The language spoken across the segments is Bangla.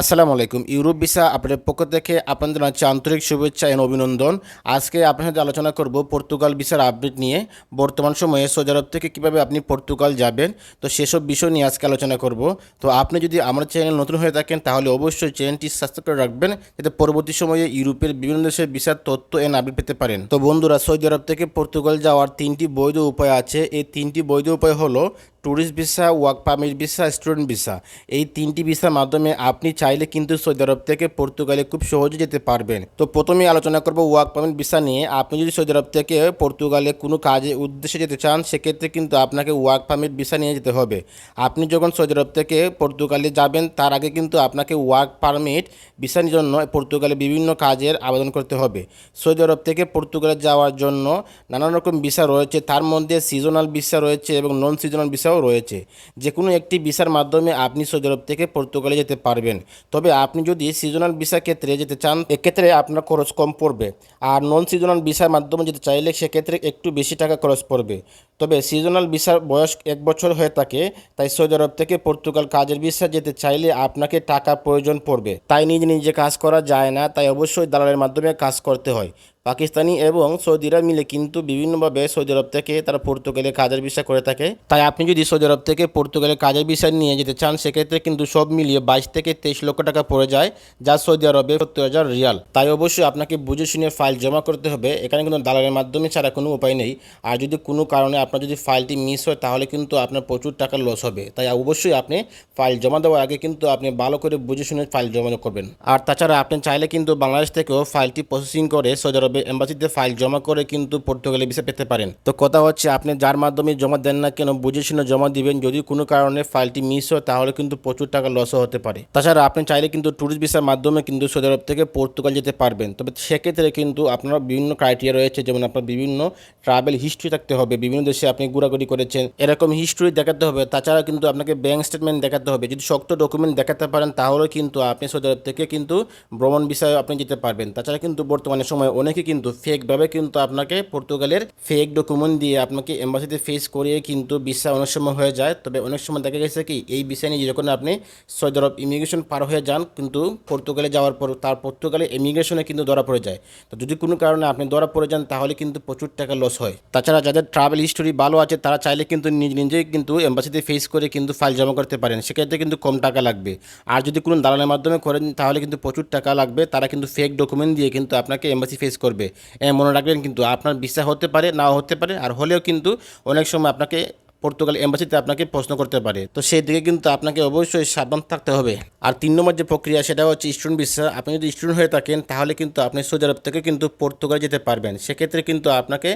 আসসালামু আলাইকুম। ইউরোপ ভিসা আপনাদের পক্ষ থেকে আপনাদের জানাচ্ছি আন্তরিক শুভেচ্ছা এবং অভিনন্দন। আজকে আপনার সাথে আলোচনা করব পর্তুগাল ভিসার আপডেট নিয়ে। বর্তমান সময়ে সৌদি আরব থেকে কীভাবে আপনি পর্তুগাল যাবেন, তো সেসব বিষয় নিয়ে আজকে আলোচনা করব। তো আপনি যদি আমার চ্যানেল নতুন হয়ে থাকেন, তাহলে অবশ্যই চ্যানেলটি সাবস্ক্রাইব করে রাখবেন, যাতে পরবর্তী সময়ে ইউরোপের বিভিন্ন দেশের ভিসার তথ্য এন আপডেট পেতে পারেন। তো বন্ধুরা, সৌদি আরব থেকে পর্তুগাল যাওয়ার তিনটি বৈধ উপায় আছে। এই তিনটি বৈধ উপায় হলো tourist visa work permit visa student visa এই তিনটি ভিসার মাধ্যমে আপনি চাইলে কিন্তু সৌদি আরব থেকে পর্তুগালে খুব সহজে যেতে পারবেন। তো প্রথমেই আলোচনা করব ওয়ার্ক পারমিট ভিসা নিয়ে। আপনি যদি সৌদি আরব থেকে পর্তুগালে কোনো কাজে উদ্দেশ্যে যেতে চান, সেক্ষেত্রে কিন্তু আপনাকে ওয়ার্ক পারমিট ভিসা নিয়ে যেতে হবে। আপনি যখন সৌদি আরব থেকে পর্তুগালে যাবেন, তার আগে কিন্তু আপনাকে ওয়ার্ক পারমিট ভিসার জন্য পর্তুগালে বিভিন্ন কাজের আবেদন করতে হবে। সৌদি আরব থেকে পর্তুগালে যাওয়ার জন্য নানান রকম ভিসা রয়েছে। তার মধ্যে সিজনাল ভিসা রয়েছে এবং নন সিজনাল ভিসাও রয়েছে। যে কোনো একটি ভিসার মাধ্যমে আপনি সৌদি আরব থেকে পর্তুগালে যেতে পারবেন। তবে আপনি যদি সিজনাল ভিসা ক্ষেত্রে যেতে চান, এক্ষেত্রে আপনার খরচ কম পড়বে। আর নন সিজনাল ভিসার মাধ্যমে যেতে চাইলে সেক্ষেত্রে একটু বেশি টাকা খরচ পড়বে। তবে সিজনাল ভিসার বয়স এক বছর হয়ে থাকে, তাই সৌদি আরব থেকে পর্তুগাল কাজের ভিসা যেতে চাইলে আপনাকে টাকা প্রয়োজন পড়বে। তাই নিজে নিজে কাজ করা যায় না, তাই অবশ্যই দালালের মাধ্যমে কাজ করতে হয়। পাকিস্তানি এবং সৌদিরা মিলে কিন্তু বিভিন্নভাবে সৌদি আরব থেকে তারা পর্তুগালে কাজের ভিসা করে থাকে। তাই আপনি যদি সৌদি আরব থেকে পর্তুগালে কাজের ভিসা নিয়ে যেতে চান, সেক্ষেত্রে কিন্তু সব মিলিয়ে বাইশ থেকে তেইশ লক্ষ টাকা পড়ে যায়, যা সৌদি আরবে সত্তর হাজার রিয়াল। তাই অবশ্যই আপনাকে বুঝে শুনে ফাইল জমা করতে হবে। এখানে কিন্তু দালালের মাধ্যমে ছাড়া কোনো উপায় নেই। আর যদি কোনো কারণে আপনার যদি ফাইলটি মিস হয়, তাহলে কিন্তু আপনার প্রচুর টাকা লস হবে। তাই অবশ্যই আপনি ফাইল জমা দেওয়ার আগে কিন্তু আপনি ভালো করে বুঝে শুনে ফাইল জমা করবেন। আর তাছাড়া আপনি চাইলে কিন্তু বাংলাদেশ থেকেও ফাইলটি প্রসেসিং করে সৌদি আরবে এম্বাসিতে ফাইল জমা করে কিন্তু পর্তুগালে ভিসা পেতে পারেন। তো কথা হচ্ছে, আপনি যার মাধ্যমে জমা দেন না কেন, বুঝে শুনে জমা দিবেন। যদি কোনো কারণে ফাইলটি মিস হয়, তাহলে কিন্তু প্রচুর টাকা লসও হতে পারে। তাছাড়া আপনি চাইলে কিন্তু ট্যুরিস্ট ভিসার মাধ্যমে কিন্তু সৌদি আরব থেকে পর্তুগাল যেতে পারবেন। তবে সেক্ষেত্রে কিন্তু আপনার বিভিন্ন ক্রাইটেরিয়া রয়েছে, যেমন আপনার বিভিন্ন ট্রাভেল হিস্ট্রি থাকতে হবে, বিভিন্ন দেশে আপনি ঘোরাঘুরি করেছেন, এরকম হিস্ট্রি দেখাতে হবে। তাছাড়া কিন্তু আপনাকে ব্যাংক স্টেটমেন্ট দেখাতে হবে। যদি শক্ত ডকুমেন্ট দেখাতে পারেন, তাহলে কিন্তু আপনি সৌদি আরব থেকে কিন্তু ভ্রমণ বিষয়ে আপনি যেতে পারবেন। তাছাড়া কিন্তু বর্তমানে সময় অনেকে কিন্তু ফেকভাবে কিন্তু আপনাকে পর্তুগালের ফেক ডকুমেন্ট দিয়ে আপনাকে এম্বাসিতে ফেস করিয়ে কিন্তু ভিসা অনেক সময় হয়ে যায়। তবে অনেক সময় দেখা গেছে কি, এই ভিসা নিয়ে যখন আপনি সৌদি আরব ইমিগ্রেশন পার হয়ে যান, কিন্তু পর্তুগালে যাওয়ার পর তার পর্তুগালে ইমিগ্রেশনে কিন্তু ধরা পড়ে যায়। তো যদি কোনো কারণে আপনি ধরা পড়ে যান, তাহলে কিন্তু প্রচুর টাকা লস হয়। তাছাড়া যাদের ট্রাভেল হিস্টোরি ভালো আছে, তারা চাইলে কিন্তু নিজ নিজেই কিন্তু এম্বাসিতে ফেস করে কিন্তু ফাইল জমা করতে পারেন। সেক্ষেত্রে কিন্তু কম টাকা লাগবে। আর যদি কোনো দালালের মাধ্যমে করেন, তাহলে কিন্তু প্রচুর টাকা লাগবে। তারা কিন্তু ফেক ডকুমেন্ট দিয়ে কিন্তু আপনাকে এম্বাসি ফেস করবে। এ মনে রাখবেন কিন্তু আপনার বিশ্বাস হতে পারে, নাও হতে পারে, আর হলেও কিন্তু অনেক সময় আপনাকে পর্তুগাল এম্বাসিতে আপনাকে প্রশ্ন করতে পারে। তো সেই দিকে কিন্তু আপনাকে অবশ্যই সাবধান থাকতে হবে। আর তিন নম্বর যে প্রক্রিয়া, সেটা হচ্ছে স্টুডেন্ট ভিসা। আপনি যদি স্টুডেন্ট হয়ে থাকেন, তাহলে কিন্তু আপনি সৌদি আরব থেকে কিন্তু পর্তুগাল যেতে পারবেন। সেক্ষেত্রে কিন্তু আপনাকে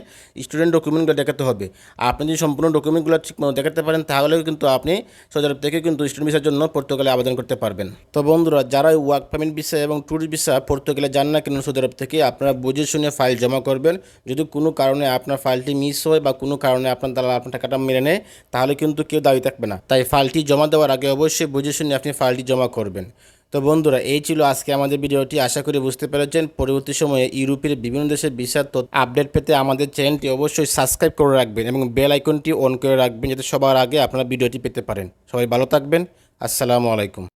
স্টুডেন্ট ডকুমেন্টগুলো দেখাতে হবে। আপনি যদি সম্পূর্ণ ডকুমেন্টগুলো ঠিক দেখাতে পারেন, তাহলেও কিন্তু আপনি সৌদি আরব থেকে কিন্তু স্টুডেন্ট ভিসার জন্য পর্তুগালে আবেদন করতে পারবেন। তো বন্ধুরা, যারা ওয়ার্ক পারমিট ভিসা এবং ট্যুরিস্ট ভিসা পর্তুগালে যান না কেন সৌদি আরব থেকে, আপনারা বুঝে শুনে ফাইল জমা করবেন। যদি কোনো কারণে আপনার ফাইলটি মিস হয় বা কোনো কারণে আপনার দ্বারা আপনার টাকাটা মেনে নেয় তাহলে কিন্তু কেউ দাবি থাকবে না। তাই ফাইলটি জমা দেওয়ার আগে অবশ্যই বুঝে শুনে আপনি ফাইলটি জমা করবেন। তো বন্ধুরা, এই ছিল আজকে আমাদের ভিডিওটি। আশা করি বুঝতে পেরেছেন। পরবর্তী সময়ে ইউরোপের বিভিন্ন দেশের বিশাল আপডেট পেতে আমাদের চ্যানেলটি অবশ্যই সাবস্ক্রাইব করে রাখবেন এবং বেল আইকনটি অন করে রাখবেন যাতে সবার আগে আপনারা ভিডিওটি পেতে পারেন। সবাই ভালো থাকবেন। আসসালামু আলাইকুম।